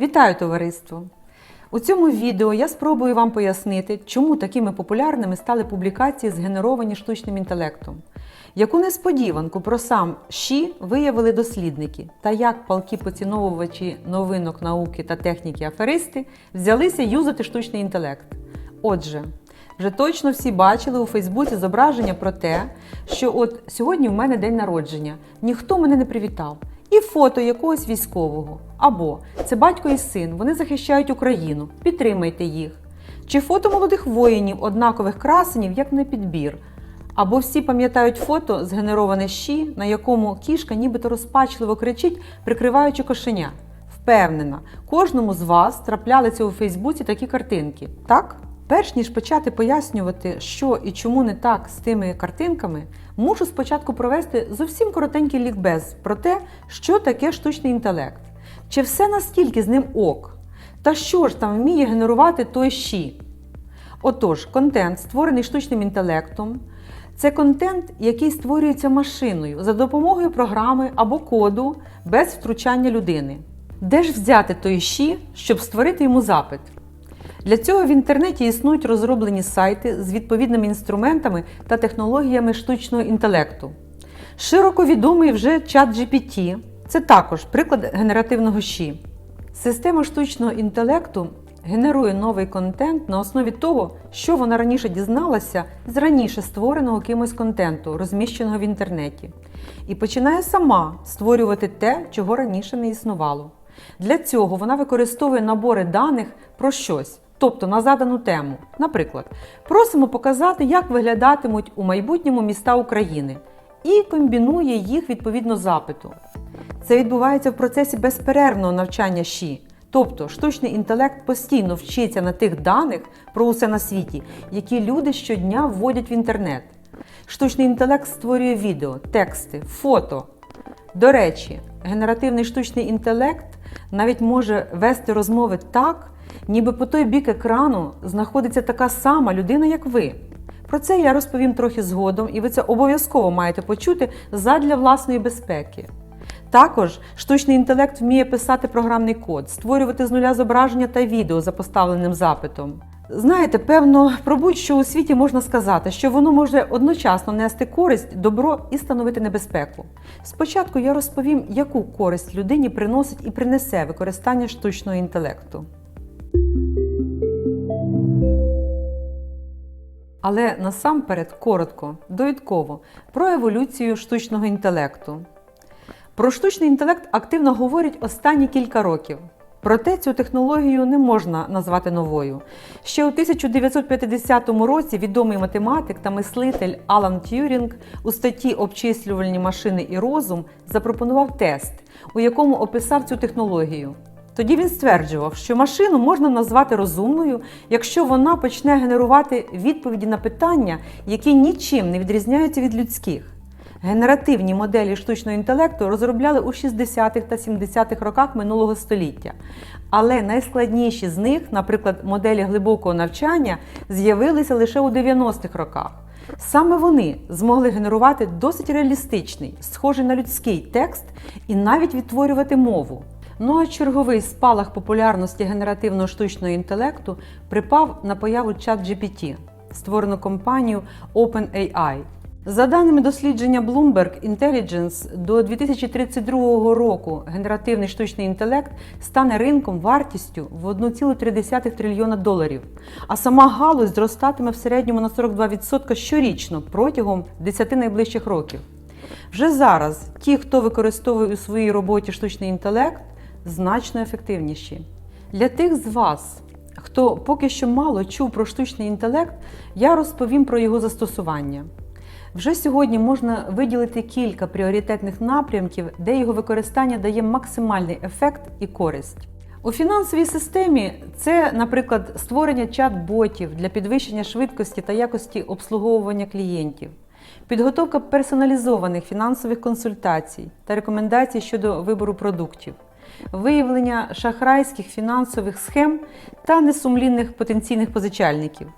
Вітаю товариство! У цьому відео я спробую вам пояснити, чому такими популярними стали публікації, згенеровані штучним інтелектом. Яку несподіванку про сам ЩІ виявили дослідники, та як палки поціновувачі новинок науки та техніки аферисти взялися юзати штучний інтелект. Отже, вже точно всі бачили у Фейсбуці зображення про те, що от сьогодні в мене день народження, ніхто мене не привітав, і фото якогось військового. Або це батько і син, вони захищають Україну, підтримайте їх. Чи фото молодих воїнів, однакових красенів, як на підбір. Або всі пам'ятають фото, згенероване щі, на якому кішка нібито розпачливо кричить, прикриваючи кошеня. Впевнена, кожному з вас траплялися у Фейсбуці такі картинки, так? Перш ніж почати пояснювати, що і чому не так з тими картинками, мушу спочатку провести зовсім коротенький лікбез про те, що таке штучний інтелект, чи все настільки з ним ок, та що ж там вміє генерувати той щі. Отож, контент, створений штучним інтелектом, це контент, який створюється машиною за допомогою програми або коду без втручання людини. Де ж взяти той щі, щоб створити йому запит? Для цього в інтернеті існують розроблені сайти з відповідними інструментами та технологіями штучного інтелекту. Широко відомий вже чат GPT – це також приклад генеративного щі. Система штучного інтелекту генерує новий контент на основі того, що вона раніше дізналася з раніше створеного кимось контенту, розміщеного в інтернеті, і починає сама створювати те, чого раніше не існувало. Для цього вона використовує набори даних про щось, тобто на задану тему. Наприклад, просимо показати, як виглядатимуть у майбутньому міста України, і комбінує їх відповідно запиту. Це відбувається в процесі безперервного навчання ЩІ. Тобто штучний інтелект постійно вчиться на тих даних про усе на світі, які люди щодня вводять в інтернет. Штучний інтелект створює відео, тексти, фото. До речі, генеративний штучний інтелект навіть може вести розмови так, ніби по той бік екрану знаходиться така сама людина, як ви. Про це я розповім трохи згодом, і ви це обов'язково маєте почути задля власної безпеки. Також штучний інтелект вміє писати програмний код, створювати з нуля зображення та відео за поставленим запитом. Знаєте, певно, про будь-що у світі можна сказати, що воно може одночасно нести користь, добро і становити небезпеку. Спочатку я розповім, яку користь людині приносить і принесе використання штучного інтелекту. Але насамперед коротко, довідково про еволюцію штучного інтелекту. Про штучний інтелект активно говорять останні кілька років. Проте цю технологію не можна назвати новою. Ще у 1950 році відомий математик та мислитель Алан Т'юрінг у статті Обчислювальні машини і розум запропонував тест, у якому описав цю технологію. Тоді він стверджував, що машину можна назвати розумною, якщо вона почне генерувати відповіді на питання, які нічим не відрізняються від людських. Генеративні моделі штучного інтелекту розробляли у 60-х та 70-х роках минулого століття. Але найскладніші з них, наприклад, моделі глибокого навчання, з'явилися лише у 90-х роках. Саме вони змогли генерувати досить реалістичний, схожий на людський текст і навіть відтворювати мову. Ну а черговий спалах популярності генеративного штучного інтелекту припав на появу ChatGPT, створену компанією OpenAI. За даними дослідження Bloomberg Intelligence, до 2032 року генеративний штучний інтелект стане ринком вартістю в 1,3 трильйона доларів, а сама галузь зростатиме в середньому на 42% щорічно протягом 10 найближчих років. Вже зараз ті, хто використовує у своїй роботі штучний інтелект, значно ефективніші. Для тих з вас, хто поки що мало чув про штучний інтелект, я розповім про його застосування. Вже сьогодні можна виділити кілька пріоритетних напрямків, де його використання дає максимальний ефект і користь. У фінансовій системі це, наприклад, створення чат-ботів для підвищення швидкості та якості обслуговування клієнтів, підготовка персоналізованих фінансових консультацій та рекомендацій щодо вибору продуктів, виявлення шахрайських фінансових схем та несумлінних потенційних позичальників.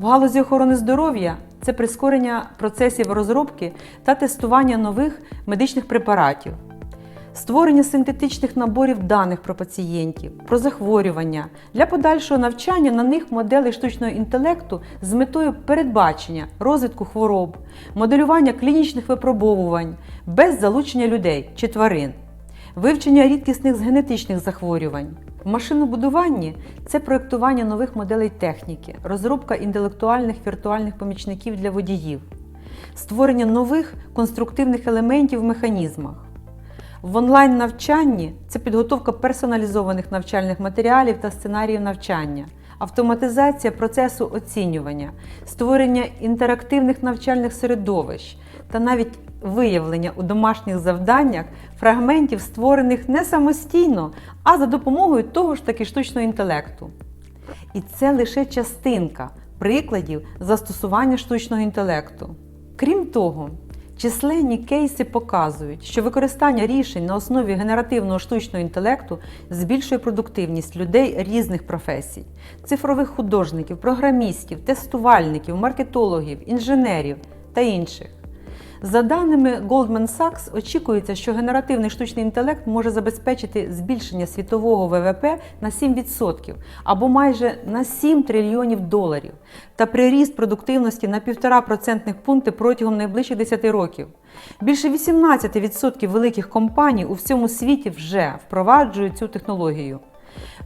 В галузі охорони здоров'я це прискорення процесів розробки та тестування нових медичних препаратів, створення синтетичних наборів даних про пацієнтів, про захворювання, для подальшого навчання на них моделей штучного інтелекту з метою передбачення розвитку хвороб, моделювання клінічних випробовувань без залучення людей чи тварин, вивчення рідкісних з генетичних захворювань. В машинобудуванні це проєктування нових моделей техніки, розробка інтелектуальних віртуальних помічників для водіїв, створення нових конструктивних елементів в механізмах. В онлайн-навчанні це підготовка персоналізованих навчальних матеріалів та сценаріїв навчання, автоматизація процесу оцінювання, створення інтерактивних навчальних середовищ та навіть виявлення у домашніх завданнях фрагментів, створених не самостійно, а за допомогою того ж таки штучного інтелекту. І це лише частинка прикладів застосування штучного інтелекту. Крім того, численні кейси показують, що використання рішень на основі генеративного штучного інтелекту збільшує продуктивність людей різних професій: цифрових художників, програмістів, тестувальників, маркетологів, інженерів та інших. За даними Goldman Sachs, очікується, що генеративний штучний інтелект може забезпечити збільшення світового ВВП на 7% або майже на 7 трильйонів доларів та приріст продуктивності на 1,5% пункти протягом найближчих 10 років. Більше 18% великих компаній у всьому світі вже впроваджують цю технологію.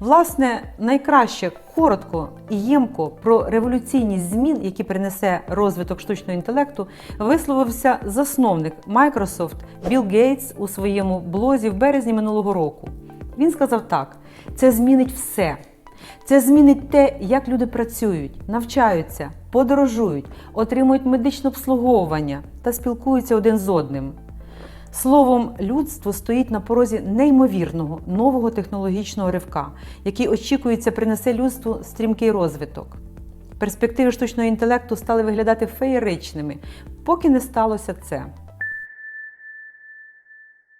Власне, найкраще коротко і ємко про революційність змін, які принесе розвиток штучного інтелекту, висловився засновник Microsoft Білл Гейтс у своєму блозі в березні минулого року. Він сказав так: це змінить все. Це змінить те, як люди працюють, навчаються, подорожують, отримують медичне обслуговування та спілкуються один з одним. Словом, людство стоїть на порозі неймовірного нового технологічного ривка, який очікується принесе людству стрімкий розвиток. Перспективи штучного інтелекту стали виглядати феєричними, поки не сталося це.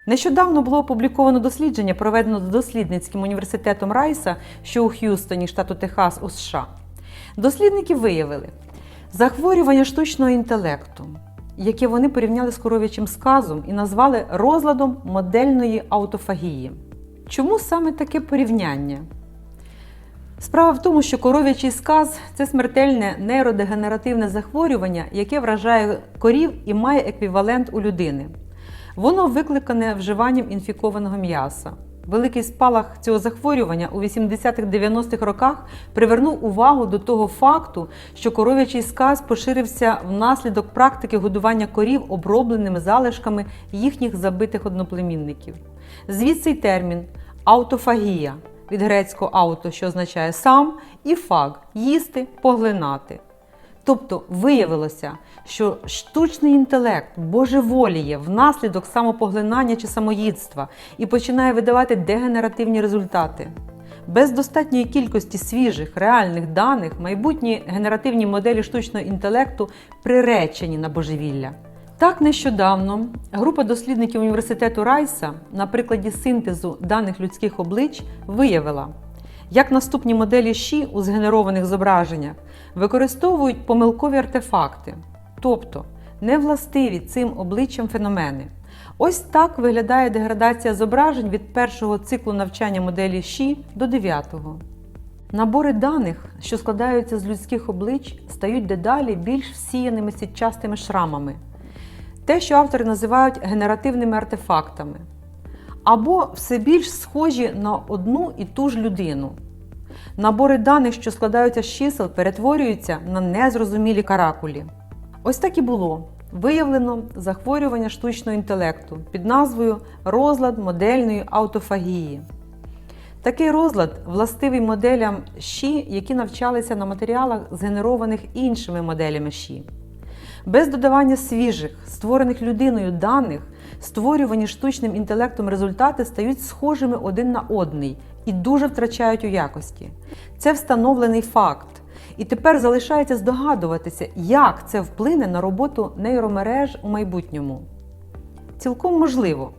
Нещодавно було опубліковано дослідження, проведено дослідницьким університетом Райса, що у Х'юстоні, штату Техас у США. Дослідники виявили захворювання штучного інтелекту, яке вони порівняли з коров'ячим сказом і назвали розладом модельної аутофагії. Чому саме таке порівняння? Справа в тому, що коров'ячий сказ це смертельне нейродегенеративне захворювання, яке вражає корів і має еквівалент у людини. Воно викликане вживанням інфікованого м'яса. Великий спалах цього захворювання у 80-х-90-х роках привернув увагу до того факту, що коров'ячий сказ поширився внаслідок практики годування корів обробленими залишками їхніх забитих одноплемінників. Звідси й термін аутофагія від грецького ауто, що означає сам, і фаг їсти, поглинати. Тобто виявилося, що штучний інтелект божеволіє внаслідок самопоглинання чи самоїдства і починає видавати дегенеративні результати. Без достатньої кількості свіжих реальних даних майбутні генеративні моделі штучного інтелекту приречені на божевілля. Так нещодавно група дослідників університету Райса на прикладі синтезу даних людських облич виявила, як наступні моделі ЩІ у згенерованих зображеннях використовують помилкові артефакти, тобто невластиві цим обличчям феномени. Ось так виглядає деградація зображень від першого циклу навчання моделі ЩІ до дев'ятого. Набори даних, що складаються з людських облич, стають дедалі більш всіяними сітчастими шрамами, те, що автори називають генеративними артефактами, або все більш схожі на одну і ту ж людину. Набори даних, що складаються з чисел, перетворюються на незрозумілі каракулі. Ось так і було. Виявлено захворювання штучного інтелекту під назвою розлад модельної аутофагії. Такий розлад властивий моделям ЩІ, які навчалися на матеріалах, згенерованих іншими моделями ЩІ. Без додавання свіжих, створених людиною даних, створювані штучним інтелектом результати стають схожими один на одний і дуже втрачають у якості. Це встановлений факт. І тепер залишається здогадуватися, як це вплине на роботу нейромереж у майбутньому. Цілком можливо,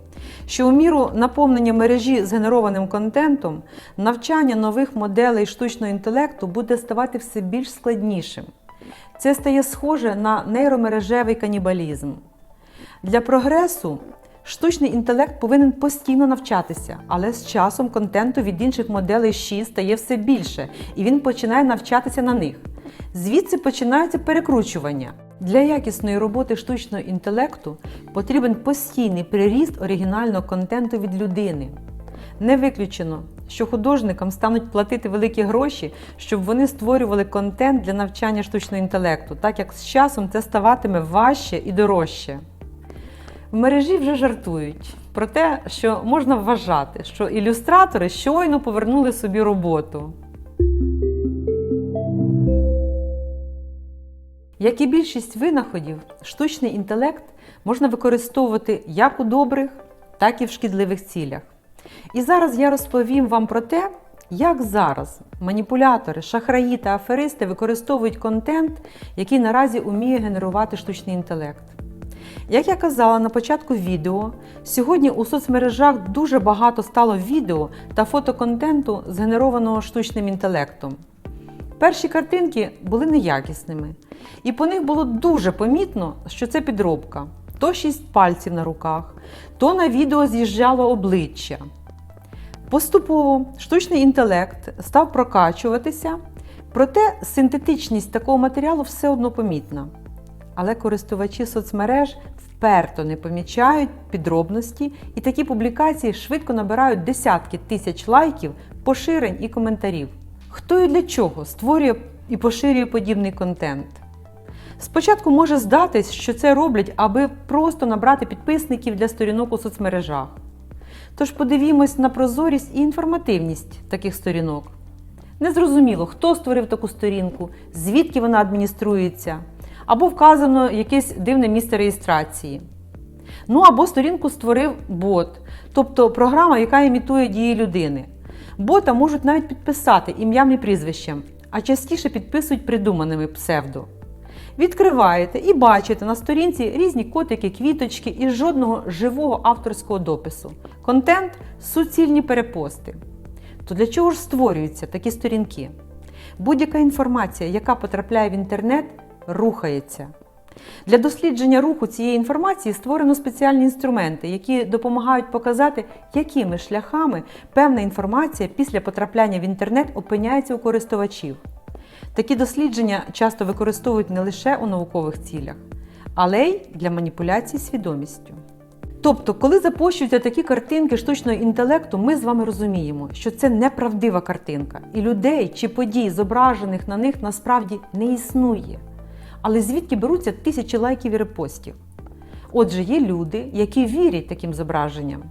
що у міру наповнення мережі згенерованим контентом навчання нових моделей штучного інтелекту буде ставати все більш складнішим. Це стає схоже на нейромережевий канібалізм. Для прогресу Штучний інтелект повинен постійно навчатися, але з часом контенту від інших моделей ЩІ стає все більше, і він починає навчатися на них. Звідси починаються перекручування. Для якісної роботи штучного інтелекту потрібен постійний приріст оригінального контенту від людини. Не виключено, що художникам стануть платити великі гроші, щоб вони створювали контент для навчання штучного інтелекту, так як з часом це ставатиме важче і дорожче. В мережі вже жартують про те, що можна вважати, що ілюстратори щойно повернули собі роботу. Як і більшість винаходів, штучний інтелект можна використовувати як у добрих, так і в шкідливих цілях. І зараз я розповім вам про те, як зараз маніпулятори, шахраї та аферисти використовують контент, який наразі уміє генерувати штучний інтелект. Як я казала на початку відео, сьогодні у соцмережах дуже багато стало відео та фотоконтенту, згенерованого штучним інтелектом. Перші картинки були неякісними, і по них було дуже помітно, що це підробка. То шість пальців на руках, то на відео з'їжджало обличчя. Поступово штучний інтелект став прокачуватися, проте синтетичність такого матеріалу все одно помітна. Але користувачі соцмереж вперто не помічають підробності, і такі публікації швидко набирають десятки тисяч лайків, поширень і коментарів. Хто і для чого створює і поширює подібний контент? Спочатку може здатись, що це роблять, аби просто набрати підписників для сторінок у соцмережах. Тож подивімось на прозорість і інформативність таких сторінок. Незрозуміло, хто створив таку сторінку, звідки вона адмініструється, або вказано якесь дивне місце реєстрації. Ну або сторінку створив бот, тобто програма, яка імітує дії людини. Бота можуть навіть підписати ім'ям і прізвищем, а частіше підписують придуманими псевдо. Відкриваєте і бачите на сторінці різні котики, квіточки і жодного живого авторського допису. Контент суцільні перепости. То для чого ж створюються такі сторінки? Будь-яка інформація, яка потрапляє в інтернет, рухається. Для дослідження руху цієї інформації створено спеціальні інструменти, які допомагають показати, якими шляхами певна інформація після потрапляння в інтернет опиняється у користувачів. Такі дослідження часто використовують не лише у наукових цілях, але й для маніпуляцій свідомістю. Тобто, коли запущуються такі картинки штучного інтелекту, ми з вами розуміємо, що це неправдива картинка, і людей чи подій, зображених на них, насправді не існує. Але звідки беруться тисячі лайків і репостів? Отже, є люди, які вірять таким зображенням.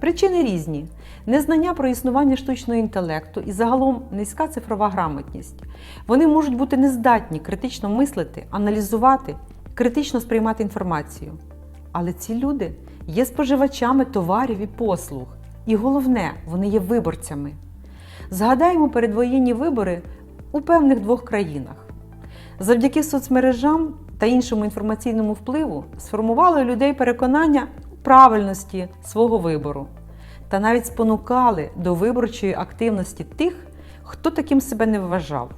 Причини різні: незнання про існування штучного інтелекту і загалом низька цифрова грамотність. Вони можуть бути нездатні критично мислити, аналізувати, критично сприймати інформацію. Але ці люди є споживачами товарів і послуг. І головне, вони є виборцями. Згадаємо передвоєнні вибори у певних двох країнах. Завдяки соцмережам та іншому інформаційному впливу сформували у людей переконання правильності свого вибору та навіть спонукали до виборчої активності тих, хто таким себе не вважав.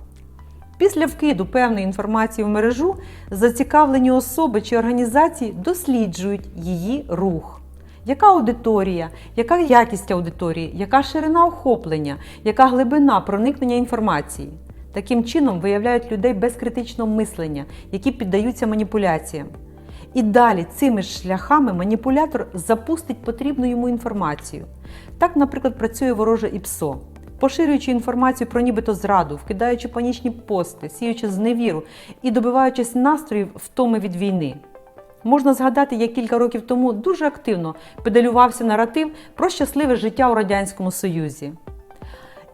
Після вкиду певної інформації в мережу зацікавлені особи чи організації досліджують її рух. Яка аудиторія, яка якість аудиторії, яка ширина охоплення, яка глибина проникнення інформації? Таким чином виявляють людей без критичного мислення, які піддаються маніпуляціям. І далі цими ж шляхами маніпулятор запустить потрібну йому інформацію. Так, наприклад, працює вороже ІПСО, поширюючи інформацію про нібито зраду, вкидаючи панічні пости, сіючи зневіру і добиваючись настроїв втоми від війни. Можна згадати, як кілька років тому дуже активно педалювався наратив про щасливе життя у Радянському Союзі.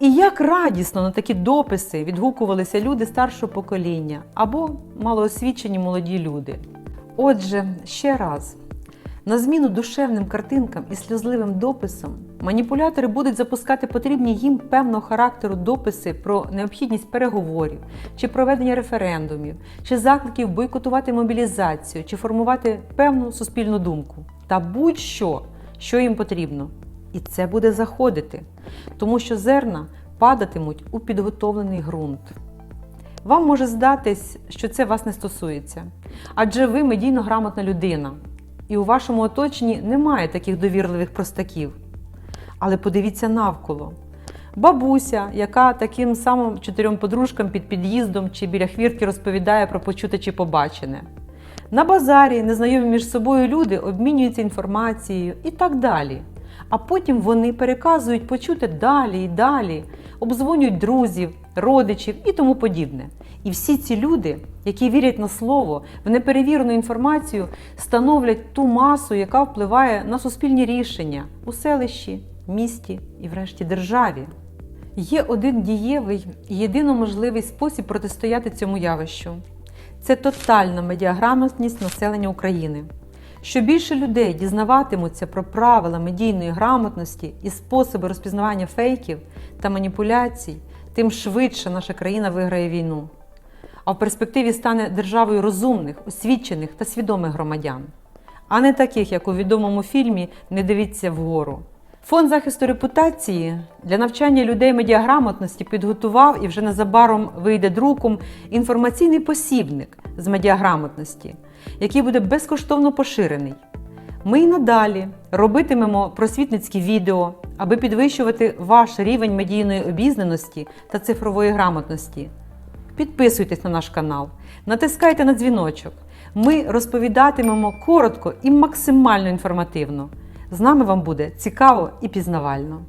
І як радісно на такі дописи відгукувалися люди старшого покоління або малоосвічені молоді люди. Отже, ще раз, на зміну душевним картинкам і сльозливим дописам, маніпулятори будуть запускати потрібні їм певного характеру дописи про необхідність переговорів, чи проведення референдумів, чи закликів бойкотувати мобілізацію, чи формувати певну суспільну думку та будь-що, що їм потрібно. І це буде заходити, тому що зерна падатимуть у підготовлений ґрунт. Вам може здатись, що це вас не стосується, адже ви медійно грамотна людина. і у вашому оточенні немає таких довірливих простаків. Але подивіться навколо. Бабуся, яка таким самим чотирьом подружкам під під'їздом чи біля хвіртки розповідає про почуте чи побачене. На базарі незнайомі між собою люди обмінюються інформацією і так далі. А потім вони переказують почуте далі і далі, обдзвонюють друзів, родичів і тому подібне. І всі ці люди, які вірять на слово, в неперевірену інформацію, становлять ту масу, яка впливає на суспільні рішення у селищі, місті і, врешті, державі. Є один дієвий і єдино можливий спосіб протистояти цьому явищу це тотальна медіаграмотність населення України. Що більше людей дізнаватимуться про правила медійної грамотності і способи розпізнавання фейків та маніпуляцій, тим швидше наша країна виграє війну. А в перспективі стане державою розумних, освічених та свідомих громадян, а не таких, як у відомому фільмі Не дивіться вгору. Фонд захисту репутації для навчання людей медіаграмотності підготував і вже незабаром вийде друком інформаційний посібник з медіаграмотності, який буде безкоштовно поширений. Ми й надалі робитимемо просвітницькі відео, аби підвищувати ваш рівень медійної обізнаності та цифрової грамотності. Підписуйтесь на наш канал, натискайте на дзвіночок. Ми розповідатимемо коротко і максимально інформативно. З нами вам буде цікаво і пізнавально.